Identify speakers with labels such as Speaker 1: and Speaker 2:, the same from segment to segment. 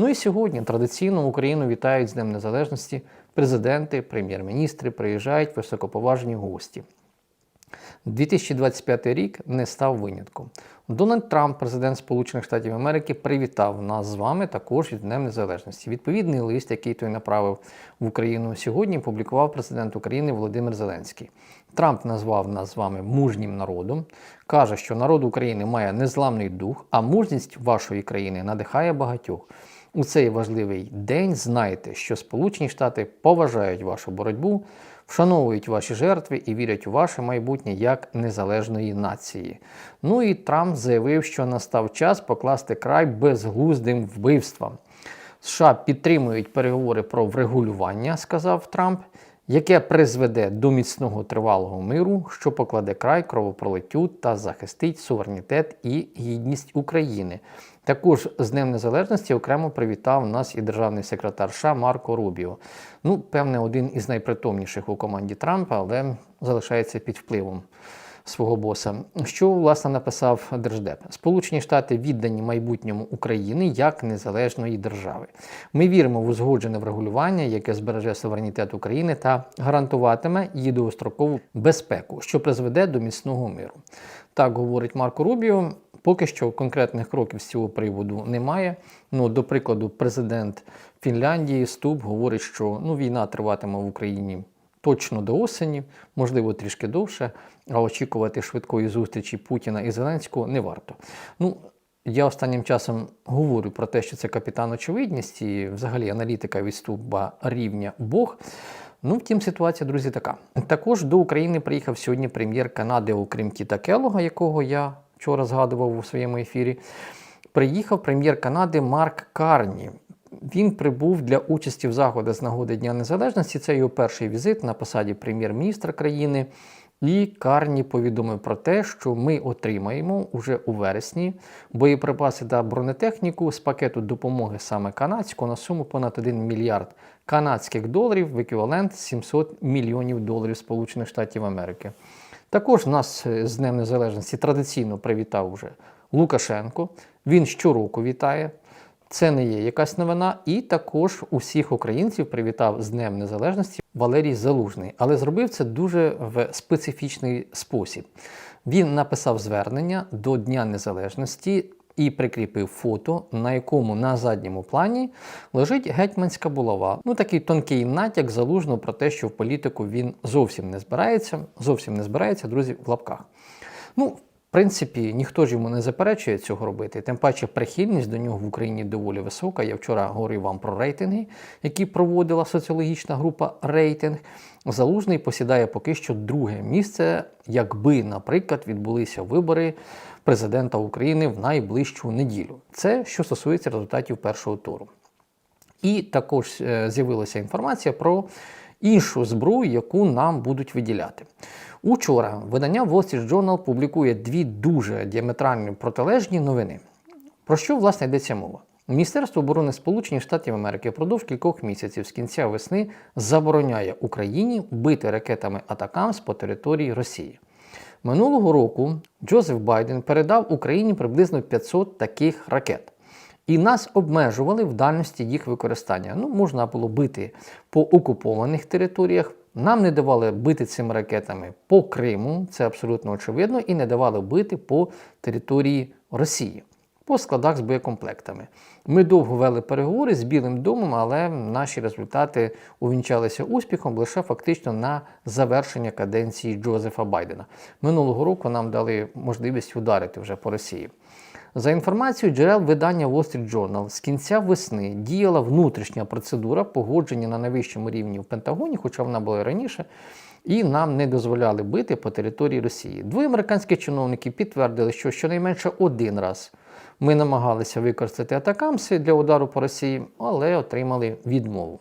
Speaker 1: Ну і сьогодні традиційно Україну вітають з Днем Незалежності президенти, прем'єр-міністри, приїжджають високоповажні гості. 2025 рік не став винятком. Дональд Трамп, президент Сполучених Штатів Америки, привітав нас з вами також із Днем Незалежності. Відповідний лист, який той направив в Україну сьогодні, публікував президент України Володимир Зеленський. Трамп назвав нас з вами мужнім народом, каже, що народ України має незламний дух, а мужність вашої країни надихає багатьох. У цей важливий день знайте, що Сполучені Штати поважають вашу боротьбу, вшановують ваші жертви і вірять у ваше майбутнє як незалежної нації. Ну і Трамп заявив, що настав час покласти край безглуздим вбивствам. США підтримують переговори про врегулювання, сказав Трамп, яке призведе до міцного тривалого миру, що покладе край кровопролиттю та захистить суверенітет і гідність України. Також з Днем Незалежності окремо привітав нас і державний секретар США Марко Рубіо. Ну, певне, один із найпритомніших у команді Трампа, але залишається під впливом свого боса. Що власне написав Держдеп? Сполучені Штати віддані майбутньому України як незалежної держави. Ми віримо в узгоджене врегулювання, яке збереже суверенітет України та гарантуватиме її довгострокову безпеку, що призведе до міцного миру. Так говорить Марко Рубіо. Поки що конкретних кроків з цього приводу немає. Ну, до прикладу, президент Фінляндії Ступ говорить, що ну, війна триватиме в Україні точно до осені, можливо, трішки довше, а очікувати швидкої зустрічі Путіна і Зеленського не варто. Ну, я останнім часом говорю про те, що це капітан очевидність і взагалі аналітика відступа рівня Бог. Ну, втім, ситуація, друзі, така. Також до України приїхав сьогодні прем'єр Канади окрім Кіта Келога, якого я вчора згадував у своєму ефірі. Приїхав прем'єр Канади Марк Карні. Він прибув для участі в заходах з нагоди Дня Незалежності. Це його перший візит на посаді прем'єр-міністра країни. І Карні повідомив про те, що ми отримаємо уже у вересні боєприпаси та бронетехніку з пакету допомоги саме канадського на суму понад 1 мільярд канадських доларів в еквівалент 700 мільйонів доларів Сполучених Штатів Америки. Також нас з Днем Незалежності традиційно привітав вже Лукашенко. Він щороку вітає. Це не є якась новина. І також усіх українців привітав з Днем Незалежності Валерій Залужний, але зробив це дуже в специфічний спосіб. Він написав звернення до Дня Незалежності і прикріпив фото, на якому на задньому плані лежить гетьманська булава. Ну такий тонкий натяк залужно про те, що в політику він зовсім не збирається. Зовсім не збирається, друзі, в лапках. Ну, в принципі, ніхто ж йому не заперечує цього робити. Тим паче прихильність до нього в Україні доволі висока. Я вчора говорив вам про рейтинги, які проводила соціологічна група рейтинг. Залужний посідає поки що друге місце, якби, наприклад, відбулися вибори президента України в найближчу неділю. Це що стосується результатів першого туру. І також е, з'явилася інформація про іншу зброю, яку нам будуть виділяти. Учора видання Wall Street Journal публікує дві дуже діаметрально протилежні новини. Про що власне йдеться мова? Міністерство оборони Сполучених Штатів Америки впродовж кількох місяців з кінця весни забороняє Україні бити ракетами Атакамс по території Росії. Минулого року Джозеф Байден передав Україні приблизно 500 таких ракет. І нас обмежували в дальності їх використання. Ну, можна було бити по окупованих територіях. Нам не давали бити цими ракетами по Криму, це абсолютно очевидно, і не давали бити по території Росії, по складах з боєкомплектами. Ми довго вели переговори з Білим домом, але наші результати увінчалися успіхом лише фактично на завершення каденції Джозефа Байдена. Минулого року нам дали можливість ударити вже по Росії. За інформацією джерел видання Wall Street Journal, з кінця весни діяла внутрішня процедура погодження на найвищому рівні в Пентагоні, хоча вона була і раніше, і нам не дозволяли бити по території Росії. Двоє американських чиновників підтвердили, що щонайменше один раз ми намагалися використати атакамси для удару по Росії, але отримали відмову.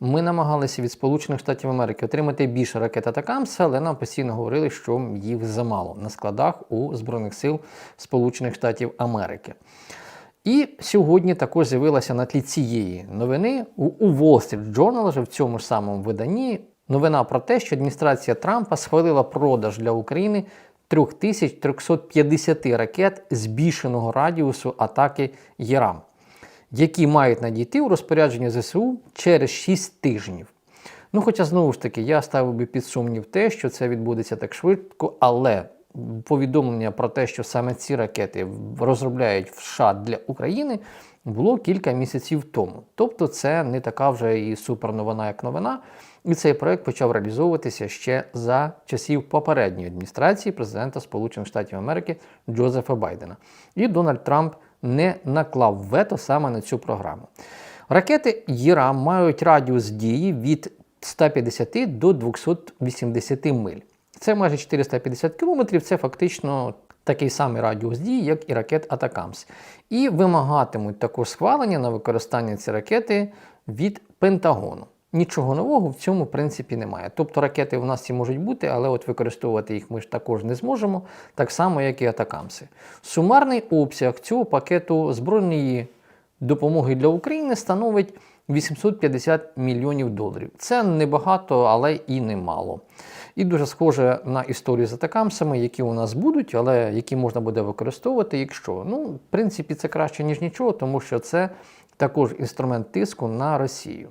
Speaker 1: Ми намагалися від Сполучених Штатів Америки отримати більше ракет Атакамс, але нам постійно говорили, що їх замало на складах у Збройних сил Сполучених Штатів Америки. І сьогодні також з'явилася на тлі цієї новини у Wall Street Journal, вже в цьому ж самому виданні, новина про те, що адміністрація Трампа схвалила продаж для України 3350 ракет збільшеного радіусу атаки ЄРАМ. Які мають надійти у розпорядження ЗСУ через 6 тижнів. Ну, хоча знову ж таки, я ставив би під сумнів те, що це відбудеться так швидко, але повідомлення про те, що саме ці ракети розробляють в США для України, було кілька місяців тому. Тобто, це не така вже і суперновина, як новина. І цей проект почав реалізовуватися ще за часів попередньої адміністрації президента Сполучених Штатів Америки Джозефа Байдена. І Дональд Трамп не наклав вето саме на цю програму. Ракети ЄРА мають радіус дії від 150 до 280 миль. Це майже 450 кілометрів, це фактично такий самий радіус дії, як і ракет Атакамс. І вимагатимуть також схвалення на використання цієї ракети від Пентагону. Нічого нового в цьому принципі немає. Тобто ракети в нас і можуть бути, але от використовувати їх ми ж також не зможемо, так само, як і атакамси. Сумарний обсяг цього пакету збройної допомоги для України становить 850 мільйонів доларів. Це небагато, але і немало. І дуже схоже на історію з атакамсами, які у нас будуть, але які можна буде використовувати, якщо. Ну, в принципі, це краще, ніж нічого, тому що це також інструмент тиску на Росію.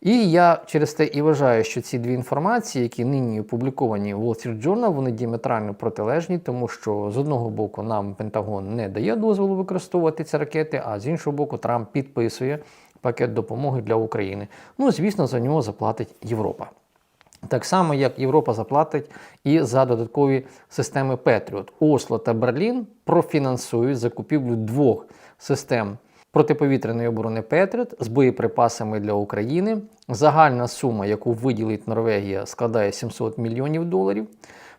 Speaker 1: І я через те і вважаю, що ці дві інформації, які нині опубліковані в Wall Street Journal, вони діаметрально протилежні, тому що з одного боку нам Пентагон не дає дозволу використовувати ці ракети, а з іншого боку, Трамп підписує пакет допомоги для України. Ну, звісно, за нього заплатить Європа. Так само, як Європа заплатить і за додаткові системи Петріот. Осло та Берлін профінансують закупівлю двох систем протиповітряної оборони Петріот з боєприпасами для України. Загальна сума, яку виділить Норвегія, складає 700 мільйонів доларів.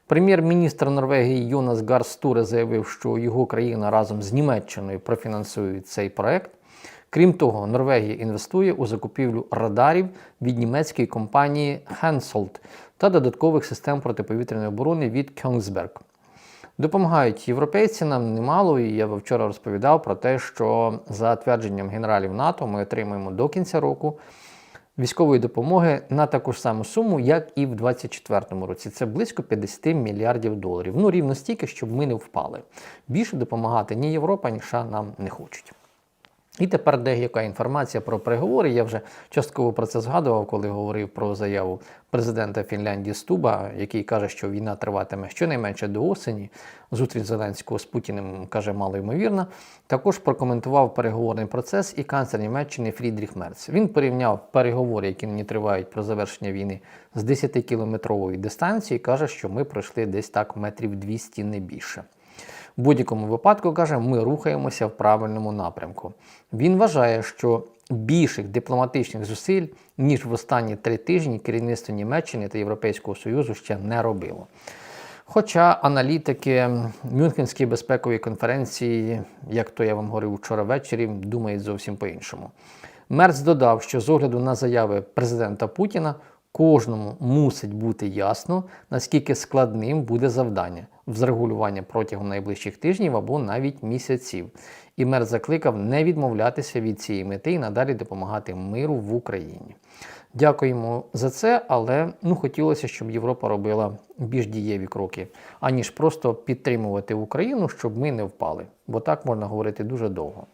Speaker 1: Прем'єр-міністр Норвегії Йонас Гарстуре заявив, що його країна разом з Німеччиною профінансують цей проект. Крім того, Норвегія інвестує у закупівлю радарів від німецької компанії Hensoldt та додаткових систем протиповітряної оборони від Kongsberg. Допомагають європейці нам немало, і я вчора розповідав про те, що за твердженням генералів НАТО ми отримаємо до кінця року військової допомоги на таку ж саму суму, як і в 2024 році. Це близько 50 мільярдів доларів. Ну рівно стільки, щоб ми не впали. Більше допомагати ні Європа, ні США нам не хочуть. І тепер деяка інформація про переговори. Я вже частково про це згадував, коли говорив про заяву президента Фінляндії Стуба, який каже, що війна триватиме щонайменше до осені. Зустріч Зеленського з Путіним каже мало ймовірно. Також прокоментував переговорний процес і канцлер Німеччини Фрідріх Мерц. Він порівняв переговори, які нині тривають про завершення війни з 10-кілометрової дистанції. Каже, що ми пройшли десь так метрів 200 не більше. В будь-якому випадку каже, ми рухаємося в правильному напрямку. Він вважає, що більших дипломатичних зусиль, ніж в останні три тижні керівництво Німеччини та Європейського Союзу ще не робило. Хоча аналітики Мюнхенської безпекової конференції, як то я вам говорив вчора ввечері, думають зовсім по-іншому. Мерц додав, що з огляду на заяви президента Путіна кожному мусить бути ясно, наскільки складним буде завдання з регулювання протягом найближчих тижнів або навіть місяців. І мер закликав не відмовлятися від цієї мети і надалі допомагати миру в Україні. Дякуємо за це, але ну хотілося, щоб Європа робила більш дієві кроки, аніж просто підтримувати Україну, щоб ми не впали. Бо так можна говорити дуже довго.